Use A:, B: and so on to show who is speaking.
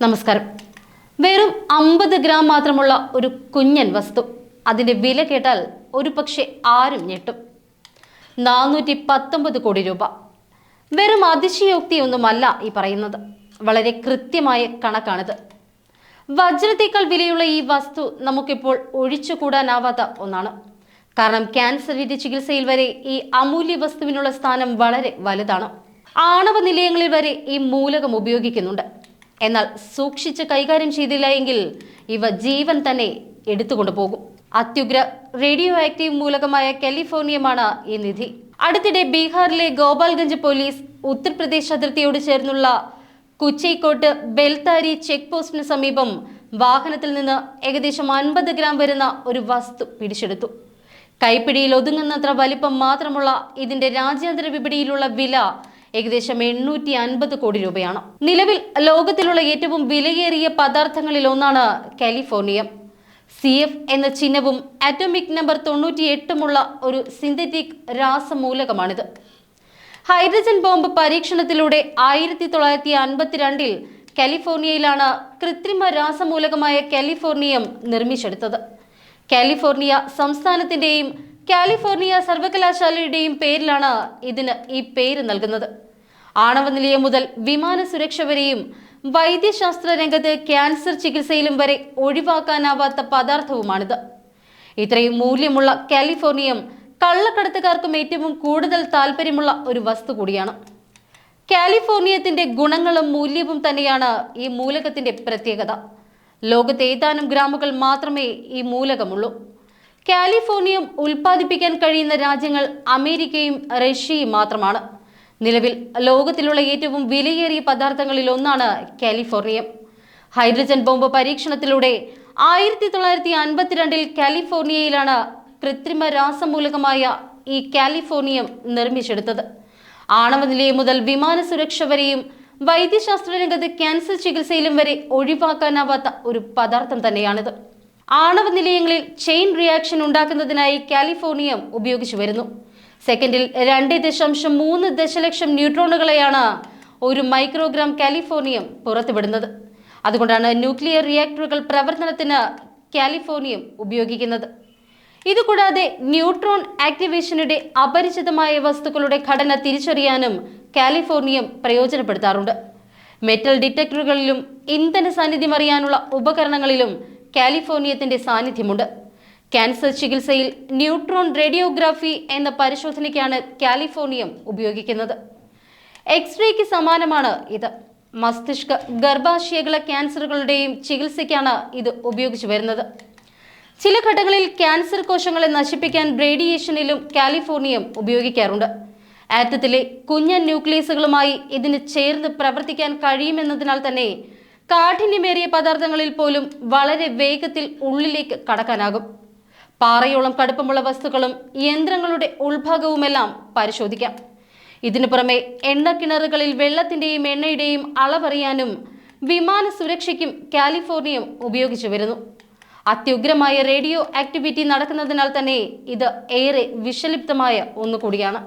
A: നമസ്കാരം. വെറും അമ്പത് ഗ്രാം മാത്രമുള്ള ഒരു കുഞ്ഞൻ വസ്തു. അതിന്റെ വില കേട്ടാൽ ഒരു പക്ഷേ ആരും ഞെട്ടും. നാനൂറ്റി പത്തൊമ്പത് കോടി രൂപ. വെറും അതിശയോക്തിയൊന്നുമല്ല ഈ പറയുന്നത്. വളരെ കൃത്യമായ കണക്കാണിത്. വജ്രത്തേക്കാൾ വിലയുള്ള ഈ വസ്തു നമുക്കിപ്പോൾ ഒഴിച്ചുകൂടാനാവാത്ത ഒന്നാണ്. കാരണം ക്യാൻസറിന്റെ ചികിത്സയിൽ വരെ ഈ അമൂല്യ വസ്തുവിനുള്ള സ്ഥാനം വളരെ വലുതാണ്. ആണവ നിലയങ്ങളിൽ വരെ ഈ മൂലകം ഉപയോഗിക്കുന്നുണ്ട്. എന്നാൽ സൂക്ഷിച്ച് കൈകാര്യം ചെയ്തില്ല എങ്കിൽ ഇവ ജീവൻ തന്നെ എടുത്തുകൊണ്ടു പോകും. അത്യുഗ്ര റേഡിയോ ആക്റ്റീവ് മൂലകമായ കാലിഫോർണിയമാണ് ഈ നിധി. അടുത്തിടെ ബീഹാറിലെ ഗോപാൽഗഞ്ച് പോലീസ് ഉത്തർപ്രദേശ് അതിർത്തിയോട് ചേർന്നുള്ള കുച്ചൈക്കോട്ട് ബെൽതാരി ചെക്ക് പോസ്റ്റിന് സമീപം വാഹനത്തിൽ നിന്ന് ഏകദേശം അൻപത് ഗ്രാം വരുന്ന ഒരു വസ്തു പിടിച്ചെടുത്തു. കൈപ്പിടിയിൽ ഒതുങ്ങുന്നത്ര വലിപ്പം മാത്രമുള്ള ഇതിന്റെ രാജ്യാന്തര വിപണിയിലുള്ള വില ഏകദേശം എണ്ണൂറ്റി അൻപത് കോടി രൂപയാണ്. നിലവിൽ ലോകത്തിലുള്ള ഏറ്റവും വിലയേറിയ പദാർത്ഥങ്ങളിൽ ഒന്നാണ് കാലിഫോർണിയം. സി എഫ് എന്ന ചിഹ്നവും അറ്റോമിക് നമ്പർ തൊണ്ണൂറ്റി എട്ടുമുള്ള ഒരു സിന്തറ്റിക് രാസമൂലകമാണിത്. ഹൈഡ്രജൻ ബോംബ് പരീക്ഷണത്തിലൂടെ ആയിരത്തി തൊള്ളായിരത്തി അൻപത്തിരണ്ടിൽ കാലിഫോർണിയയിലാണ് കൃത്രിമ രാസമൂലകമായ കാലിഫോർണിയം നിർമ്മിച്ചെടുത്തത്. കാലിഫോർണിയ സംസ്ഥാനത്തിന്റെയും കാലിഫോർണിയ സർവകലാശാലയുടെയും പേരിലാണ് ഇതിന് ഈ പേര് നൽകുന്നത്. ആണവ നിലയം മുതൽ വിമാന സുരക്ഷ വരെയും വൈദ്യശാസ്ത്ര രംഗത്ത് ക്യാൻസർ ചികിത്സയിലും വരെ ഒഴിവാക്കാനാവാത്ത പദാർത്ഥവുമാണിത്. ഇത്രയും മൂല്യമുള്ള കാലിഫോർണിയം കള്ളക്കടത്തുകാർക്കും ഏറ്റവും കൂടുതൽ താല്പര്യമുള്ള ഒരു വസ്തു കൂടിയാണ്. കാലിഫോർണിയത്തിന്റെ ഗുണങ്ങളും മൂല്യവും തന്നെയാണ് ഈ മൂലകത്തിന്റെ പ്രത്യേകത. ലോകത്തെ ഏതാനും ഗ്രാമുകൾ മാത്രമേ ഈ മൂലകമുള്ളൂ. കാലിഫോർണിയം ഉൽപ്പാദിപ്പിക്കാൻ കഴിയുന്ന രാജ്യങ്ങൾ അമേരിക്കയും റഷ്യയും മാത്രമാണ്. നിലവിൽ ലോകത്തിലുള്ള ഏറ്റവും വിലയേറിയ പദാർത്ഥങ്ങളിൽ ഒന്നാണ് കാലിഫോർണിയം. ഹൈഡ്രജൻ ബോംബ് പരീക്ഷണത്തിലൂടെ ആയിരത്തി തൊള്ളായിരത്തി അൻപത്തിരണ്ടിൽ കാലിഫോർണിയയിലാണ് കൃത്രിമ രാസമൂലകമായ ഈ കാലിഫോർണിയം നിർമ്മിച്ചെടുത്തത്. ആണവ നിലയം മുതൽ വിമാന സുരക്ഷ വരെയും വൈദ്യശാസ്ത്ര രംഗത്ത് ക്യാൻസർ ചികിത്സയിലും വരെ ഒഴിവാക്കാനാവാത്ത ഒരു പദാർത്ഥം തന്നെയാണിത്. ആണവ നിലയങ്ങളിൽ ചെയിൻ റിയാക്ഷൻ ഉണ്ടാക്കുന്നതിനായി കാലിഫോർണിയം ഉപയോഗിച്ചു വരുന്നു. സെക്കൻഡിൽ രണ്ട് ദശാംശം മൂന്ന് ദശലക്ഷം ന്യൂട്രോണുകളെയാണ് ഒരു മൈക്രോഗ്രാം കാലിഫോർണിയം പുറത്തുവിടുന്നത്. അതുകൊണ്ടാണ് ന്യൂക്ലിയർ റിയാക്ടറുകൾ പ്രവർത്തനത്തിന് കാലിഫോർണിയം ഉപയോഗിക്കുന്നത്. ഇതുകൂടാതെ ന്യൂട്രോൺ ആക്ടിവേഷനുടെ അപരിചിതമായ വസ്തുക്കളുടെ ഘടന തിരിച്ചറിയാനും കാലിഫോർണിയം പ്രയോജനപ്പെടുത്താറുണ്ട്. മെറ്റൽ ഡിറ്റക്ടറുകളിലും ഇന്ധന സാന്നിധ്യം അറിയാനുള്ള ഉപകരണങ്ങളിലും കാലിഫോർണിയത്തിന്റെ സാന്നിധ്യമുണ്ട്. ക്യാൻസർ ചികിത്സയിൽ ന്യൂട്രോൺ റേഡിയോഗ്രാഫി എന്ന പരിശോധനയ്ക്കാണ് കാലിഫോർണിയം ഉപയോഗിക്കുന്നത്. എക്സ്റേക്ക് സമാനമാണ് ഇത്. മസ്തിഷ്ക ഗർഭാശയകള ക്യാൻസറുകളുടെയും ചികിത്സയ്ക്കാണ് ഇത് ഉപയോഗിച്ചു വരുന്നത്. ചില ഘട്ടങ്ങളിൽ ക്യാൻസർ കോശങ്ങളെ നശിപ്പിക്കാൻ റേഡിയേഷനിലും കാലിഫോർണിയം ഉപയോഗിക്കാറുണ്ട്. ആറ്റത്തിലെ കുഞ്ഞ ന്യൂക്ലിയസുകളുമായി ഇതിന് ചേർന്ന് പ്രവർത്തിക്കാൻ കഴിയുമെന്നതിനാൽ തന്നെ കാഠിന്യമേറിയ പദാർത്ഥങ്ങളിൽ പോലും വളരെ വേഗത്തിൽ ഉള്ളിലേക്ക് കടക്കാനാകും. പാറയോളം കടുപ്പമുള്ള വസ്തുക്കളും യന്ത്രങ്ങളുടെ ഉൾഭാഗവുമെല്ലാം പരിശോധിക്കാം. ഇതിനു പുറമെ എണ്ണക്കിണറുകളിൽ വെള്ളത്തിന്റെയും എണ്ണയുടെയും അളവറിയാനും വിമാന സുരക്ഷയ്ക്കും കാലിഫോർണിയയും ഉപയോഗിച്ചു വരുന്നു. അത്യുഗ്രമായ റേഡിയോ ആക്ടിവിറ്റി നടക്കുന്നതിനാൽ തന്നെ ഇത് ഏറെ വിഷലിപ്തമായ ഒന്നുകൂടിയാണ്.